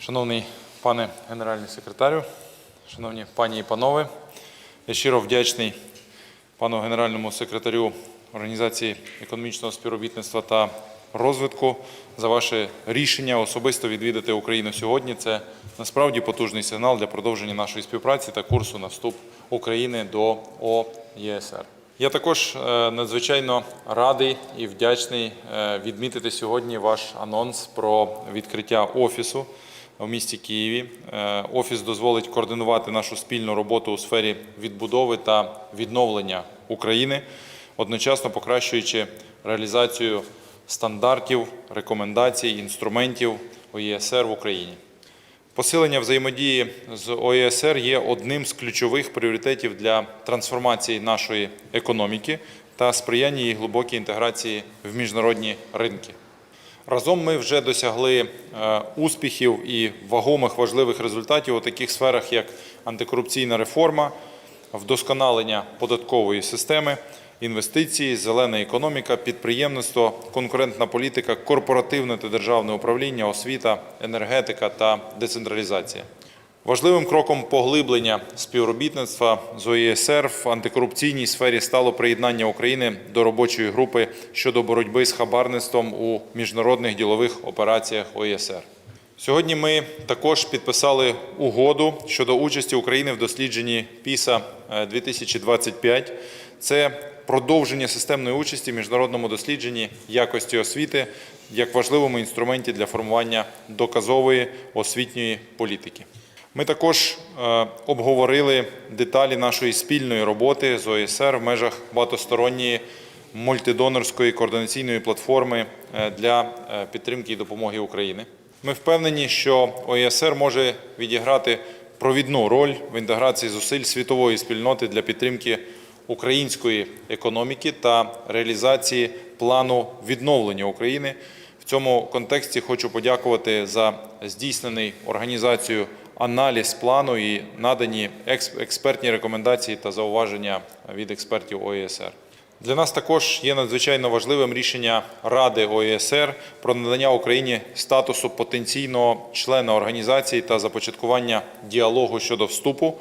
Шановний пане генеральний секретарю, шановні пані і панове, я щиро вдячний пану генеральному секретарю Організації економічного співробітництва та розвитку за ваше рішення особисто відвідати Україну сьогодні. Це насправді потужний сигнал для продовження нашої співпраці та курсу на вступ України до ОЄСР. Я також е, надзвичайно радий і вдячний е, відмітити сьогодні ваш анонс про відкриття офісу в місті Києві. Е, Офіс дозволить координувати нашу спільну роботу у сфері відбудови та відновлення України, одночасно покращуючи реалізацію стандартів, рекомендацій, інструментів ОЄСР в Україні. Посилення взаємодії з ОЕСР є одним з ключових пріоритетів для трансформації нашої економіки та сприяння її глибокій інтеграції в міжнародні ринки. Разом ми вже досягли е, успіхів і вагомих важливих результатів у таких сферах, як антикорупційна реформа, вдосконалення податкової системи, інвестиції, зелена економіка, підприємництво, конкурентна політика, корпоративне та державне управління, освіта, енергетика та децентралізація. Важливим кроком поглиблення співробітництва з ОЄСР в антикорупційній сфері стало приєднання України до робочої групи щодо боротьби з хабарництвом у міжнародних ділових операціях ОЄСР. Сьогодні ми також підписали угоду щодо участі України в дослідженні ПІСА е, 2025. Це продовження системної участі в міжнародному дослідженні якості освіти як важливому інструменті для формування доказової освітньої політики. Ми також е, обговорили деталі нашої спільної роботи з ОСР в межах багатосторонньої мультидонорської координаційної платформи е, для е, підтримки і допомоги України. Ми впевнені, що ОСР може відіграти провідну роль в інтеграції зусиль світової спільноти для підтримки української економіки та реалізації плану відновлення України. В цьому контексті хочу подякувати за здійснений організацією аналіз плану і надані експертні рекомендації та зауваження від експертів ОЄСР. Для нас також є надзвичайно важливим рішення Ради ОЄСР про надання Україні статусу потенційного члена організації та започаткування діалогу щодо вступу,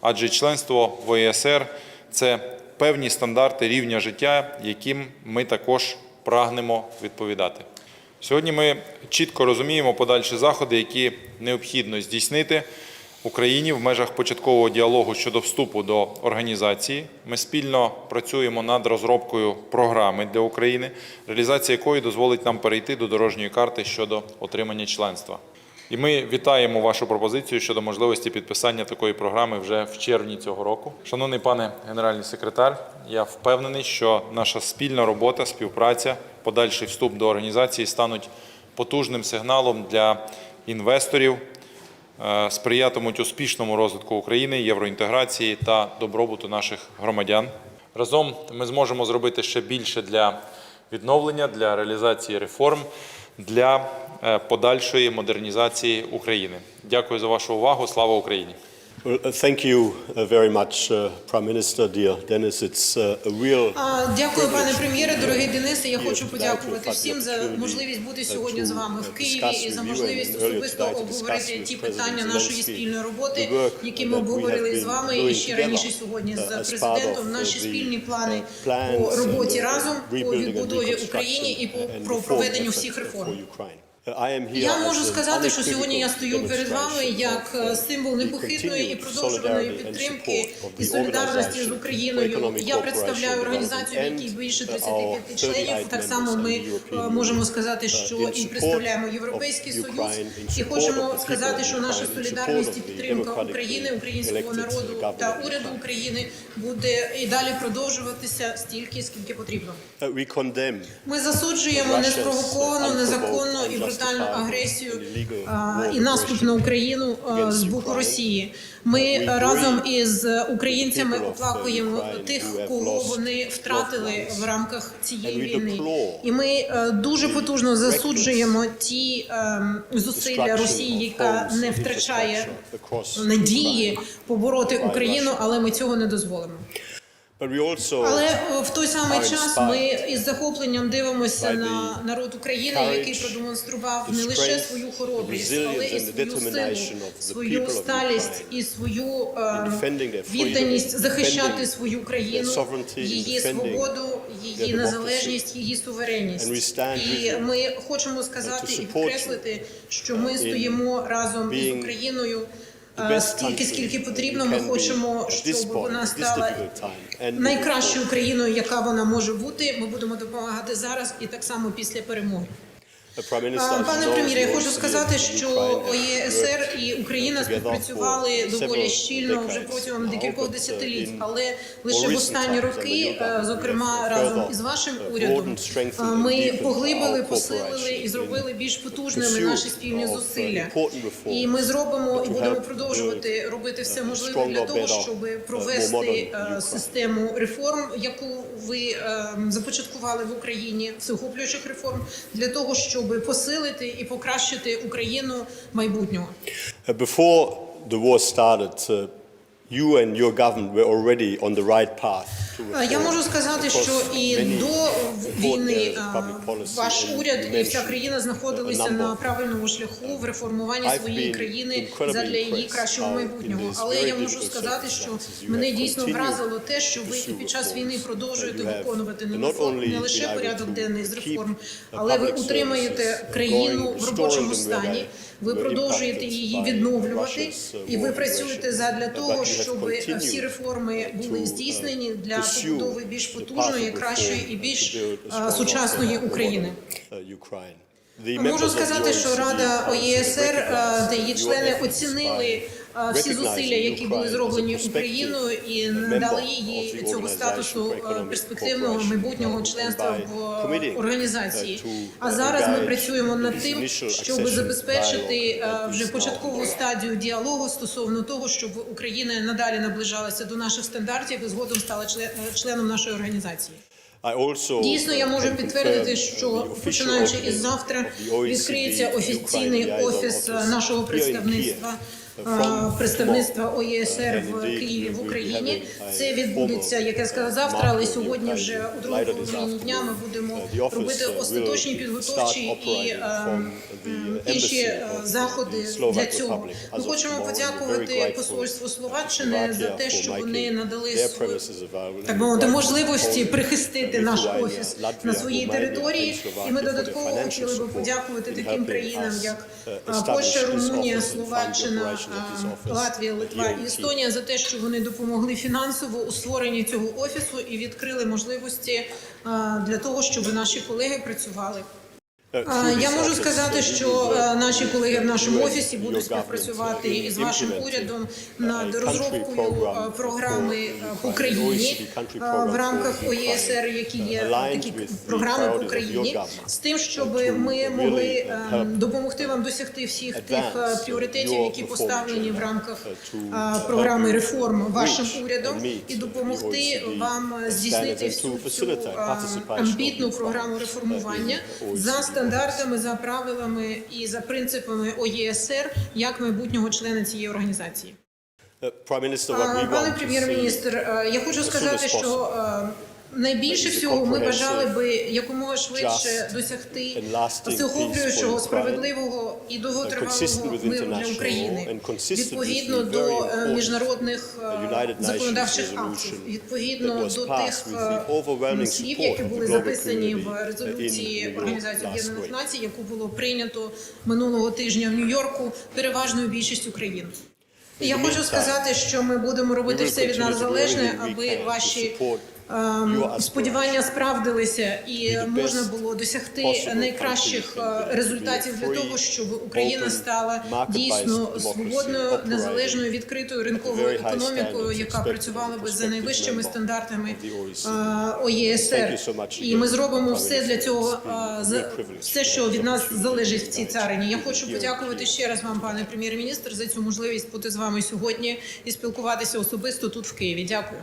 адже членство в ОЄСР це певні стандарти рівня життя, яким ми також прагнемо відповідати. Сьогодні ми чітко розуміємо подальші заходи, які необхідно здійснити Україні в межах початкового діалогу щодо вступу до організації. Ми спільно працюємо над розробкою програми для України, реалізація якої дозволить нам перейти до дорожньої карти щодо отримання членства. І ми вітаємо вашу пропозицію щодо можливості підписання такої програми вже в червні цього року. Шановний пане генеральний секретар, я впевнений, що наша спільна робота, співпраця, подальший вступ до організації стануть потужним сигналом для інвесторів, е, сприятимуть успішному розвитку України, євроінтеграції та добробуту наших громадян. Разом ми зможемо зробити ще більше для відновлення, для реалізації реформ, для е, подальшої модернізації України. Дякую за вашу увагу. Слава Україні! Well, uh, thank you uh, very much, uh, Prime Minister, dear Dennis. It's uh, a real Дякую, пане прем'єре, дорогий Денисе. Я хочу подякувати всім за можливість бути сьогодні з вами в Києві і за можливість особисто обговорити ті питання нашої спільної роботи, які ми обговорили з вами і ще раніше сьогодні з президентом. Наші спільні плани по роботі разом по відбудові України і по про проведенню всіх реформ. Я можу сказати, що сьогодні я стою перед вами як е, символ непохитної і продовжуваної підтримки і солідарності з Україною. Я представляю організацію, в якій більше 35 членів. Так само ми е, можемо сказати, що і представляємо Європейський Союз. І хочемо сказати, що наша солідарність і підтримка України, українського народу та уряду України буде і далі продовжуватися стільки, скільки потрібно. Uh, Ми засуджуємо неспровоковану, незаконну і брутальну агресію і наступ на Україну з боку Росії. Ми разом із українцями оплакуємо тих, кого вони втратили в рамках цієї війни. І ми е, дуже потужно засуджуємо ті ем, зусилля Росії, яка не втрачає надії побороти Україну, але ми цього не дозволимо. But we also Але е, в той самий час ми із захопленням дивимося на народ України, який продемонстрував не лише свою хоробрість, але і свою силу, свою сталість і свою е, freedom, відданість захищати свою країну, її свободу, її незалежність, її суверенність. І ми хочемо сказати і підкреслити, що ми стоїмо разом із Україною. Стільки, скільки потрібно, ми хочемо, щоб вона стала найкращою країною, яка вона може бути. Ми будемо допомагати зараз і так само після перемоги. Пане know, прем'єре, я хочу сказати, що ОЄСР і Україна співпрацювали доволі щільно вже протягом декількох uh, десятиліть, але лише в останні роки, е, зокрема разом із вашим uh, урядом, е, ми поглибили, посилили і зробили більш потужними наші спільні uh, зусилля. І ми зробимо і будемо продовжувати робити все можливе для того, щоб провести е, систему реформ, яку ви е, започаткували в Україні, всеохоплюючих реформ, для того, щоб посилити і покращити Україну майбутнього. Uh, Before the war started, uh, you and your government were already on the right path. To Е, Я можу сказати, що і до війни е, ваш уряд і вся країна знаходилися на правильному шляху в реформуванні своєї країни задля її кращого майбутнього. Але я можу сказати, що мене дійсно вразило те, що ви і під час війни продовжуєте виконувати не лише- порядок денний з реформ, але ви утримаєте країну в робочому стані. Ви продовжуєте її відновлювати, uh, і ви працюєте задля того, щоб всі реформи були uh, здійснені для pursue побудови більш потужної, кращої і більш е, сучасної України. uh, Можу сказати, що Рада ОЄСР е, та її члени оцінили е, всі зусилля, які були зроблені Україною, і надали їй цього статусу е, перспективного майбутнього членства в організації. uh, А uh, зараз ми працюємо над тим, щоб забезпечити е, вже початкову стадію діалогу стосовно того, щоб Україна надалі наближалася до наших стандартів і згодом стала чле- е, членом нашої організації. Дійсно, я можу підтвердити, що uh, починаючи із завтра OECD відкриється офіційний офіс нашого представництва. Представництва. ОЄСР в Києві в Україні це відбудеться, як я сказала завтра, але сьогодні вже у другому половині дня ми будемо робити остаточні підготовчі і інші заходи для цього. Ми хочемо подякувати посольству Словаччини за те, що вони надали свою так мовити, можливості прихистити наш офіс на своїй території. І ми додатково хотіли би подякувати таким країнам, як Польща, Румунія, Словаччина, office Латвія, Литва і Естонія за те, що вони допомогли фінансово у створенні цього офісу і відкрили можливості для того, щоб наші колеги працювали. А, through Я можу сказати, що е, наші колеги в нашому офісі будуть співпрацювати із вашим урядом над розробкою е, програми е, по Ukraine, країні OECD country е, program в рамках ОЄСР, які є такі програми по priorities of your країні, з тим, щоб ми могли е, допомогти вам досягти всіх тих е, пріоритетів, які поставлені в рамках е, програми реформ вашим урядом і допомогти вам е, здійснити всю цю е, амбітну програму реформування за. Стандартами, за правилами і за принципами ОЄСР як майбутнього члена цієї організації. А, Пане прем'єр-міністр, е, я хочу сказати, що е, найбільше всього ми бажали би якомога швидше досягти всеохоплюючого, справедливого і довготривалого миру для України відповідно до е, міжнародних е, законодавчих актів, відповідно до тих е, слів, які були записані в резолюції Організації Об'єднаних. Націй, яку було прийнято минулого тижня в Нью-Йорку переважною більшістю країн. Я хочу сказати, що ми будемо робити все від нас залежне, аби ваші ем, сподівання справдилися і можна було досягти найкращих е, результатів для того, щоб Україна стала дійсно свободною, незалежною, відкритою ринковою економікою, яка працювала би за найвищими стандартами е, ОЄСР. you so much І ми зробимо все для цього, е, все, що від нас залежить в цій царині. Я хочу подякувати ще раз вам, пане прем'єр-міністр, за цю можливість бути з вами сьогодні і спілкуватися особисто тут в Києві. Дякую.